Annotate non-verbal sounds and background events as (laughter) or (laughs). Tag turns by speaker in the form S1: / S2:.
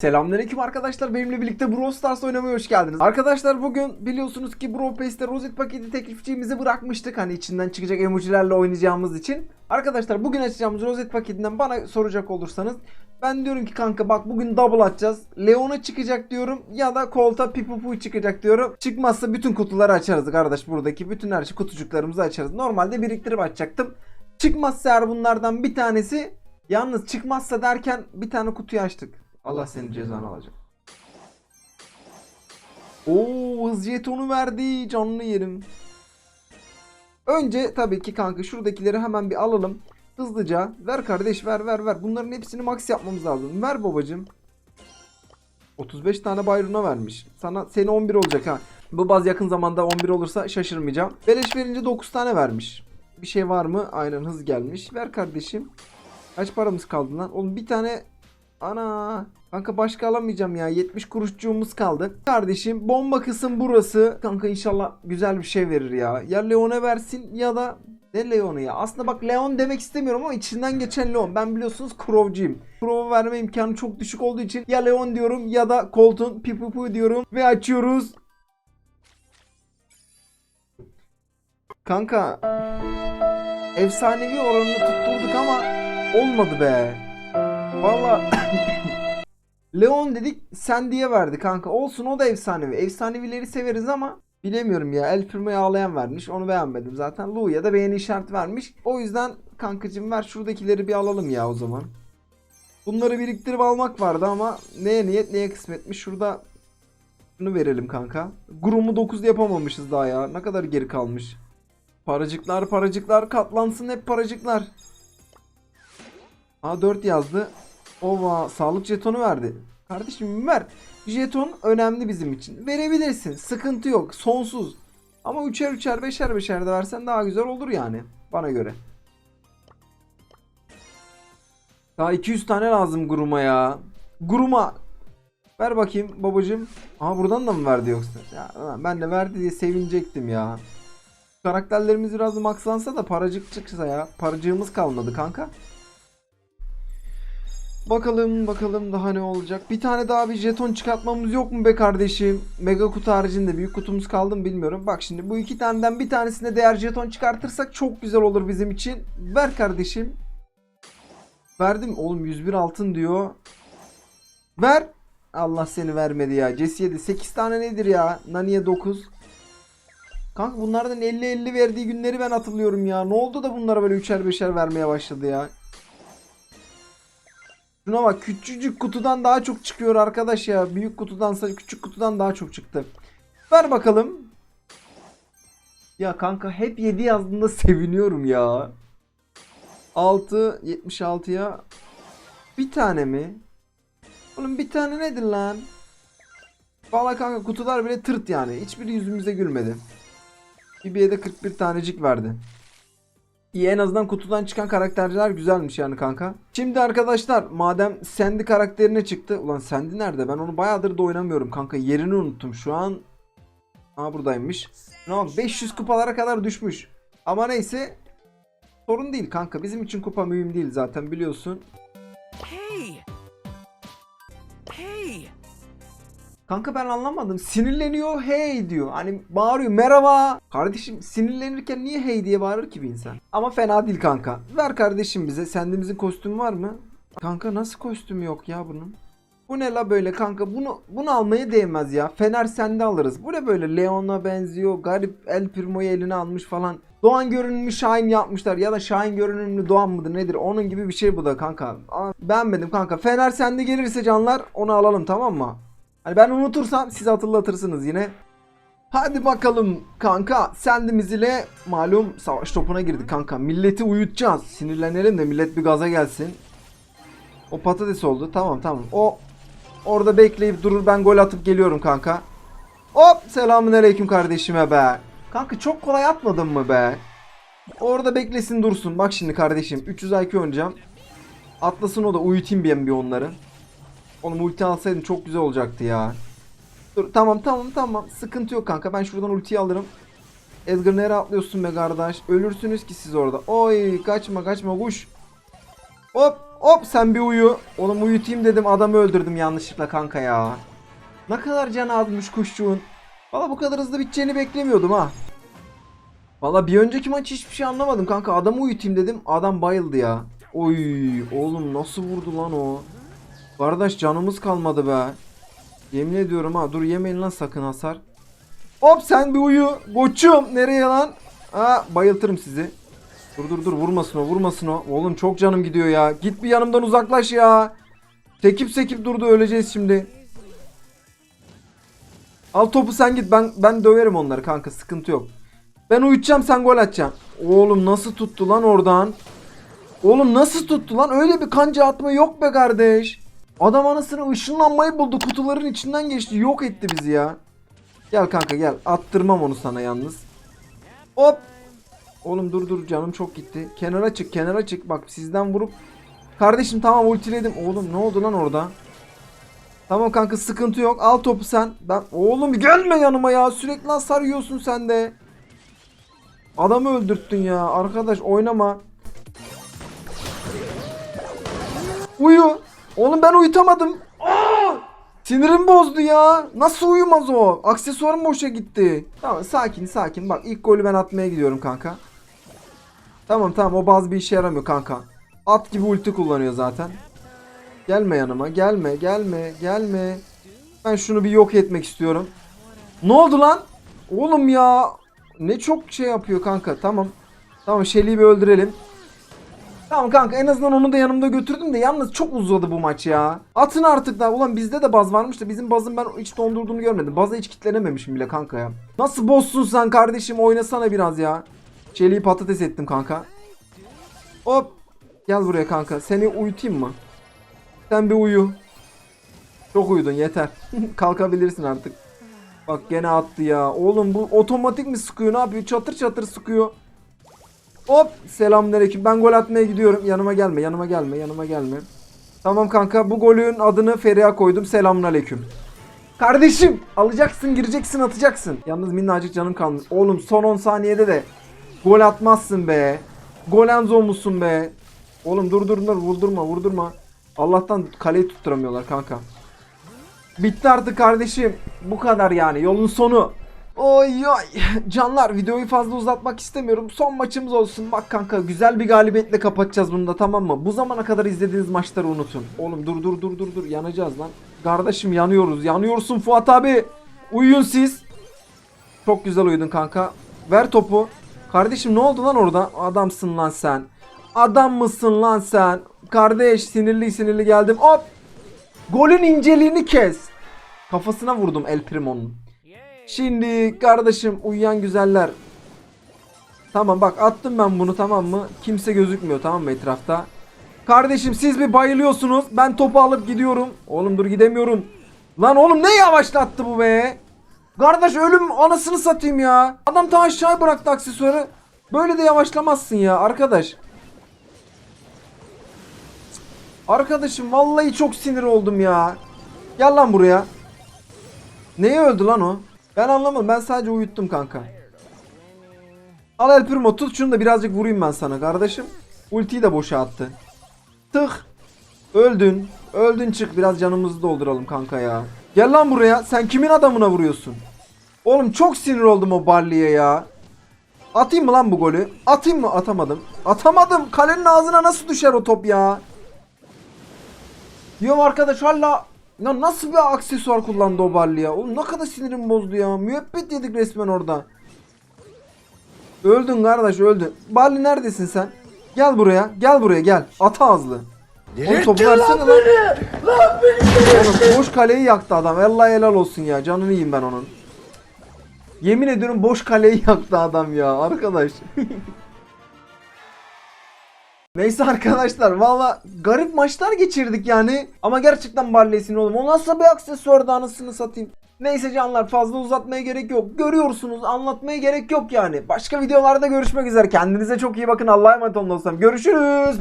S1: Selamünaleyküm arkadaşlar. Benimle birlikte Brawl Stars oynamaya hoş geldiniz. Arkadaşlar bugün biliyorsunuz ki Brawl Pass'te rozet paketi teklifçimizi bırakmıştık. Hani içinden çıkacak emojilerle oynayacağımız için. Arkadaşlar bugün açacağımız rozet paketinden bana soracak olursanız ben diyorum ki kanka bak bugün double atacağız. Leon'a çıkacak diyorum ya da Colt'a Pipupu çıkacak diyorum. Çıkmazsa bütün kutuları açarız kardeş buradaki bütün her şey kutucuklarımızı açarız. Normalde biriktirip açacaktım. Çıkmazsa eğer bunlardan bir tanesi yalnız çıkmazsa derken bir tane kutuyu açtık. Allah senin cezanı alacak. Oo hız jetonu verdi canlı yerim. Önce tabii ki kanka şuradakileri hemen bir alalım. Hızlıca ver kardeş ver ver ver. Bunların hepsini max yapmamız lazım. Ver babacım. 35 tane bayruna vermiş. Sana seni 11 olacak ha. Bu baz yakın zamanda 11 olursa şaşırmayacağım. Beleş verince 9 tane vermiş. Bir şey var mı? Aynen hız gelmiş. Ver kardeşim. Kaç paramız kaldı lan? Oğlum bir tane Ana kanka başka alamayacağım ya 70 kuruşçuğumuz kaldı. Kardeşim bomba kısım burası. Kanka inşallah güzel bir şey verir ya. Ya Leon'a versin ya da ne Leon'u ya? Aslında bak Leon demek istemiyorum ama içinden geçen Leon. Ben biliyorsunuz Crow'cuyum. Crow'a verme imkanı çok düşük olduğu için ya Leon diyorum ya da Colton Pipupu diyorum ve açıyoruz. Kanka efsanevi oranını tutturduk ama olmadı be. Valla (coughs) Leon dedik sen diye verdi kanka. Olsun o da efsanevi. Efsanevileri severiz ama bilemiyorum ya. El Primo'yu ağlayan vermiş. Onu beğenmedim zaten. Lu'ya da beğeni işareti vermiş. O yüzden kankacım ver şuradakileri bir alalım ya o zaman. Bunları biriktirip almak vardı ama neye niyet neye kısmetmiş. Şurada bunu verelim kanka. Grum'u 9 yapamamışız daha ya. Ne kadar geri kalmış. Paracıklar paracıklar katlansın hep paracıklar. A4 yazdı. Ova sağlık jetonu verdi. Kardeşim ver. Jeton önemli bizim için. Verebilirsin. Sıkıntı yok. Sonsuz. Ama üçer üçer beşer beşer de versen daha güzel olur yani. Bana göre. Daha 200 tane lazım Grum'a ya. Grum'a. Ver bakayım babacım. Aha buradan da mı verdi yoksa? Ya ben de verdi diye sevinecektim ya. Karakterlerimiz biraz maxlansa da paracık çıksa ya. Paracığımız kalmadı kanka. Bakalım bakalım daha ne olacak. Bir tane daha bir jeton çıkartmamız yok mu be kardeşim? Mega kutu haricinde büyük kutumuz kaldı mı bilmiyorum. Bak şimdi bu iki taneden bir tanesine değer jeton çıkartırsak çok güzel olur bizim için. Ver kardeşim. Verdim oğlum 101 altın diyor. Ver. Allah seni vermedi ya. Jesse 7 8 tane nedir ya? Nani'ye 9. Kanka bunlardan 50-50 verdiği günleri ben hatırlıyorum ya. Ne oldu da bunlara böyle üçer beşer vermeye başladı ya. Şuna bak küçücük kutudan daha çok çıkıyor arkadaş ya. Büyük kutudansa küçük kutudan daha çok çıktı. Ver bakalım. Ya kanka hep 7 yazdığında (laughs) seviniyorum ya. 6 76'ya bir tane mi? Oğlum bir tane nedir lan? Valla kanka kutular bile tırt yani. Hiçbiri yüzümüze gülmedi. Bibi'ye de 41 tanecik verdi. İyi en azından kutudan çıkan karakterler güzelmiş yani kanka. Şimdi arkadaşlar madem Sandy karakterine çıktı. Ulan Sandy nerede? Ben onu bayağıdır da oynamıyorum kanka. Yerini unuttum şu an. Aa buradaymış. Tamam 500 kupalara kadar düşmüş. Ama neyse. Sorun değil kanka. Bizim için kupa mühim değil zaten biliyorsun.
S2: Hey!
S1: Kanka ben anlamadım. Sinirleniyor hey diyor. Hani bağırıyor merhaba. Kardeşim sinirlenirken niye hey diye bağırır ki bir insan? Ama fena değil kanka. Ver kardeşim bize. Sendimizin kostümü var mı? Kanka nasıl kostüm yok ya bunun? Bu ne la böyle kanka? Bunu bunu almaya değmez ya. Fener sende alırız. Bu ne böyle Leon'a benziyor. Garip El Primo'yu eline almış falan. Doğan görünümlü Şahin yapmışlar ya da Şahin görünümlü Doğan mıdır nedir? Onun gibi bir şey bu da kanka. Aa, beğenmedim kanka. Fener sende gelirse canlar onu alalım tamam mı? Hani ben unutursam siz hatırlatırsınız yine. Hadi bakalım kanka sendimiz ile malum savaş topuna girdik kanka. Milleti uyutacağız. Sinirlenelim de millet bir gaza gelsin. O patates oldu. Tamam tamam. O orada bekleyip durur ben gol atıp geliyorum kanka. Hop selamun aleyküm kardeşime be. Kanka çok kolay atmadın mı be? Orada beklesin dursun. Bak şimdi kardeşim 300 IQ oynayacağım. Atlasın o da uyutayım bir bir onları. Oğlum ulti alsaydım çok güzel olacaktı ya. Dur tamam tamam tamam. Sıkıntı yok kanka. Ben şuradan ultiyi alırım. Edgar nereye atlıyorsun be kardeş? Ölürsünüz ki siz orada. Oy kaçma kaçma kuş. Hop hop sen bir uyu. Oğlum uyutayım dedim adamı öldürdüm yanlışlıkla kanka ya. Ne kadar can almış kuşçuğun. Valla bu kadar hızlı biteceğini beklemiyordum ha. Valla bir önceki maç hiçbir şey anlamadım kanka. Adamı uyutayım dedim. Adam bayıldı ya. Oy oğlum nasıl vurdu lan o. Kardeş canımız kalmadı be. Yemin ediyorum ha. Dur yemeyin lan sakın hasar. Hop sen bir uyu. Koçum nereye lan? Ha bayıltırım sizi. Dur dur dur vurmasın o vurmasın o. Oğlum çok canım gidiyor ya. Git bir yanımdan uzaklaş ya. Sekip sekip durdu öleceğiz şimdi. Al topu sen git ben ben döverim onları kanka sıkıntı yok. Ben uyutacağım sen gol atacaksın. Oğlum nasıl tuttu lan oradan? Oğlum nasıl tuttu lan? Öyle bir kanca atma yok be kardeş. Adam anasını ışınlanmayı buldu. Kutuların içinden geçti. Yok etti bizi ya. Gel kanka gel. Attırmam onu sana yalnız. Hop. Oğlum dur dur canım çok gitti. Kenara çık kenara çık. Bak sizden vurup. Kardeşim tamam ultiledim. Oğlum ne oldu lan orada? Tamam kanka sıkıntı yok. Al topu sen. Ben oğlum gelme yanıma ya. Sürekli hasar yiyorsun sen de. Adamı öldürttün ya. Arkadaş oynama. Uyu. Oğlum ben uyutamadım. Aa! Sinirim bozdu ya. Nasıl uyumaz o? Aksesuarım boşa gitti. Tamam sakin sakin. Bak ilk golü ben atmaya gidiyorum kanka. Tamam tamam o bazı bir işe yaramıyor kanka. At gibi ulti kullanıyor zaten. Gelme yanıma gelme gelme gelme. Ben şunu bir yok etmek istiyorum. Ne oldu lan? Oğlum ya. Ne çok şey yapıyor kanka. Tamam. Tamam Shelly'i bir öldürelim. Tamam kanka en azından onu da yanımda götürdüm de yalnız çok uzadı bu maç ya. Atın artık da. Ulan bizde de baz varmış da bizim bazın ben hiç dondurduğunu görmedim. Baza hiç kitlenememişim bile kanka ya. Nasıl bozsun sen kardeşim oynasana biraz ya. Shelly'i patates ettim kanka. Hop. Gel buraya kanka. Seni uyutayım mı? Sen bir uyu. Çok uyudun yeter. (laughs) Kalkabilirsin artık. Bak gene attı ya. Oğlum bu otomatik mi sıkıyor ne yapıyor? Çatır çatır sıkıyor. Hop selamünaleyküm. Ben gol atmaya gidiyorum. Yanıma gelme, yanıma gelme, yanıma gelme. Tamam kanka bu golün adını Feriha koydum. Selamünaleyküm. Kardeşim alacaksın, gireceksin, atacaksın. Yalnız minnacık canım kalmış. Oğlum son 10 saniyede de gol atmazsın be. Golenzo musun be? Oğlum dur dur dur vurdurma vurdurma. Allah'tan kaleyi tutturamıyorlar kanka. Bitti artık kardeşim. Bu kadar yani yolun sonu. Oy oy. (laughs) Canlar videoyu fazla uzatmak istemiyorum. Son maçımız olsun. Bak kanka güzel bir galibiyetle kapatacağız bunu da tamam mı? Bu zamana kadar izlediğiniz maçları unutun. Oğlum dur dur dur dur dur yanacağız lan. Kardeşim yanıyoruz. Yanıyorsun Fuat abi. Uyuyun siz. Çok güzel uyudun kanka. Ver topu. Kardeşim ne oldu lan orada? Adamsın lan sen. Adam mısın lan sen? Kardeş sinirli sinirli geldim. Hop. Golün inceliğini kes. Kafasına vurdum El Primo'nun. Şimdi kardeşim uyuyan güzeller. Tamam bak attım ben bunu tamam mı? Kimse gözükmüyor tamam mı etrafta? Kardeşim siz bir bayılıyorsunuz. Ben topu alıp gidiyorum. Oğlum dur gidemiyorum. Lan oğlum ne yavaşlattı bu be? Kardeş ölüm anasını satayım ya. Adam ta aşağı bıraktı aksesuarı. Böyle de yavaşlamazsın ya arkadaş. Arkadaşım vallahi çok sinir oldum ya. Gel lan buraya. Neye öldü lan o? Ben anlamadım. Ben sadece uyuttum kanka. Al El Primo tut şunu da birazcık vurayım ben sana kardeşim. Ultiyi de boşa attı. Tık. Öldün. Öldün çık. Biraz canımızı dolduralım kanka ya. Gel lan buraya. Sen kimin adamına vuruyorsun? Oğlum çok sinir oldum o Barley'e ya. Atayım mı lan bu golü? Atayım mı? Atamadım. Atamadım. Kalenin ağzına nasıl düşer o top ya? Diyorum arkadaş hala ya nasıl bir aksesuar kullandı o Barley ya? Oğlum ne kadar sinirim bozdu ya. Müebbet yedik resmen orada. Öldün kardeş öldün. Barley neredesin sen? Gel buraya. Gel buraya gel. Ata ağızlı. Oğlum topu versene lan. Oğlum boş kaleyi yaktı adam. Allah helal olsun ya. Canını yiyeyim ben onun. Yemin ediyorum boş kaleyi yaktı adam ya arkadaş. (laughs) Neyse arkadaşlar valla garip maçlar geçirdik yani. Ama gerçekten Barley'sin oğlum. O nasıl bir aksesuardı anasını satayım. Neyse canlar fazla uzatmaya gerek yok. Görüyorsunuz anlatmaya gerek yok yani. Başka videolarda görüşmek üzere. Kendinize çok iyi bakın. Allah'a emanet olun dostlarım. Görüşürüz.